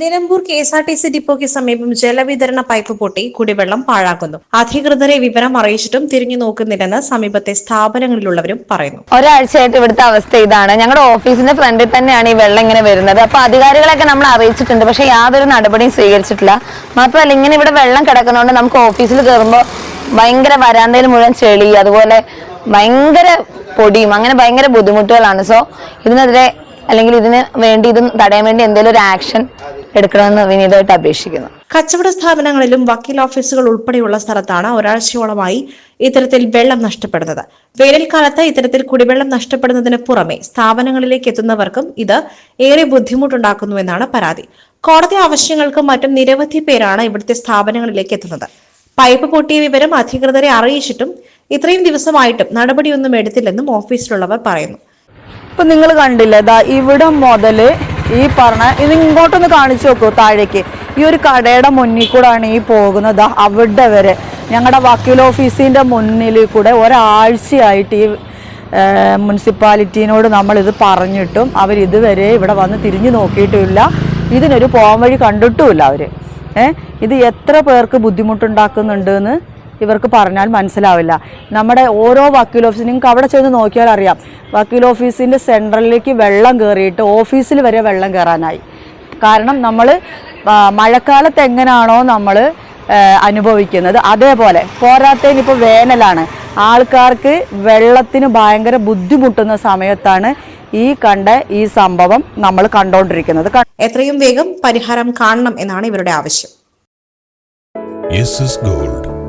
Nilambur K S R T C ഡിപ്പോയ്ക്ക് സമീപം ജലവിതരണ pipe പൊട്ടി കുടിവെള്ളം പാഴാക്കുന്നു. അധികൃതരെ വിവരം അറിയിച്ചിട്ടും തിരിഞ്ഞു നോക്കുന്നില്ലെന്ന് സമീപത്തെ സ്ഥാപനങ്ങളിലുള്ളവരും പറയുന്നു. ഒരാഴ്ചയായിട്ട് ഇവിടുത്തെ അവസ്ഥ ഇതാണ്. ഞങ്ങളുടെ ഓഫീസിന്റെ ഫ്രണ്ടിൽ തന്നെയാണ് ഈ വെള്ളം ഇങ്ങനെ വരുന്നത്. അപ്പൊ അധികാരികളൊക്കെ നമ്മൾ അറിയിച്ചിട്ടുണ്ട് പക്ഷെ യാതൊരു നടപടിയും സ്വീകരിച്ചിട്ടില്ല. മാത്രമല്ല ഇങ്ങനെ ഇവിടെ വെള്ളം കിടക്കുന്നതുകൊണ്ട് നമുക്ക് ഓഫീസിൽ കയറുമ്പോൾ ഭയങ്കര വരാന്തയിൽ മുഴുവൻ ചെളി അതുപോലെ ഭയങ്കര പൊടിയും അങ്ങനെ ഭയങ്കര ബുദ്ധിമുട്ടുകളാണ്. സോ ഇതിനെതിരെ അല്ലെങ്കിൽ ഇതിന് വേണ്ടി ഇത് തടയാൻ വേണ്ടി എന്തെങ്കിലും ഒരു ആക്ഷൻ എടുക്കണമെന്ന് വിനീതമായിട്ട് അപേക്ഷിക്കുന്നു. കച്ചവട സ്ഥാപനങ്ങളിലും വക്കീൽ ഓഫീസുകൾ ഉൾപ്പെടെയുള്ള സ്ഥലത്താണ് ഒരാഴ്ചയോളമായി ഇത്തരത്തിൽ വെള്ളം നഷ്ടപ്പെടുന്നത്. വേനൽക്കാലത്ത് ഇത്തരത്തിൽ കുടിവെള്ളം നഷ്ടപ്പെടുന്നതിന് പുറമെ സ്ഥാപനങ്ങളിലേക്ക് എത്തുന്നവർക്കും ഇത് ഏറെ ബുദ്ധിമുട്ടുണ്ടാക്കുന്നുവെന്നാണ് പരാതി. കോടതി ആവശ്യങ്ങൾക്കും മറ്റും നിരവധി പേരാണ് ഇവിടുത്തെ സ്ഥാപനങ്ങളിലേക്ക് എത്തുന്നത്. പൈപ്പ് പൊട്ടിയ വിവരം അധികൃതരെ അറിയിച്ചിട്ടും ഇത്രയും ദിവസമായിട്ടും നടപടിയൊന്നും എടുത്തില്ലെന്നും ഓഫീസിലുള്ളവർ പറയുന്നു. ഇപ്പൊ നിങ്ങൾ കണ്ടില്ല ഇവിടെ മുതൽ ഈ പറഞ്ഞ ഇത് ഇങ്ങോട്ടൊന്ന് കാണിച്ചു നോക്കൂ താഴേക്ക്. ഈ ഒരു കടയുടെ മുന്നിൽ കൂടാണ് ഈ പോകുന്നത്. അവിടെ വരെ. ഞങ്ങളുടെ വക്കീൽ ഓഫീസിന്റെ മുന്നിൽ കൂടെ ഒരാഴ്ചയായിട്ട് ഈ മുനിസിപ്പാലിറ്റിനോട് ഇത് പറഞ്ഞിട്ടും അവർ ഇതുവരെ ഇവിടെ വന്ന് തിരിഞ്ഞു നോക്കിയിട്ടുമില്ല. ഇതിനൊരു പോം വഴി കണ്ടിട്ടുമില്ല അവർ ഏഹ് ഇത് എത്ര പേർക്ക് ബുദ്ധിമുട്ടുണ്ടാക്കുന്നുണ്ട് എന്ന് ഇവർക്ക് പറഞ്ഞാൽ മനസ്സിലാവില്ല. നമ്മുടെ ഓരോ വക്കീൽ ഓഫീസിൽ നിങ്ങൾക്ക് അവിടെ ചെന്ന് നോക്കിയാൽ അറിയാം. വക്കീൽ ഓഫീസിന്റെ സെൻട്രലിലേക്ക് വെള്ളം കയറിയിട്ട് ഓഫീസിൽ വരെ വെള്ളം കയറാനായി കാരണം നമ്മൾ മഴക്കാലത്ത് എങ്ങനെയാണോ നമ്മൾ അനുഭവിക്കുന്നത്. അതേപോലെ പോരാത്തതിന് ഇപ്പോൾ വേനലാണ്. ആൾക്കാർക്ക് വെള്ളത്തിന് ഭയങ്കര ബുദ്ധിമുട്ടുന്ന സമയത്താണ് ഈ കണ്ട ഈ സംഭവം നമ്മൾ കണ്ടുകൊണ്ടിരിക്കുന്നത് എത്രയും വേഗം പരിഹാരം കാണണം എന്നാണ് ഇവരുടെ ആവശ്യം. Gold.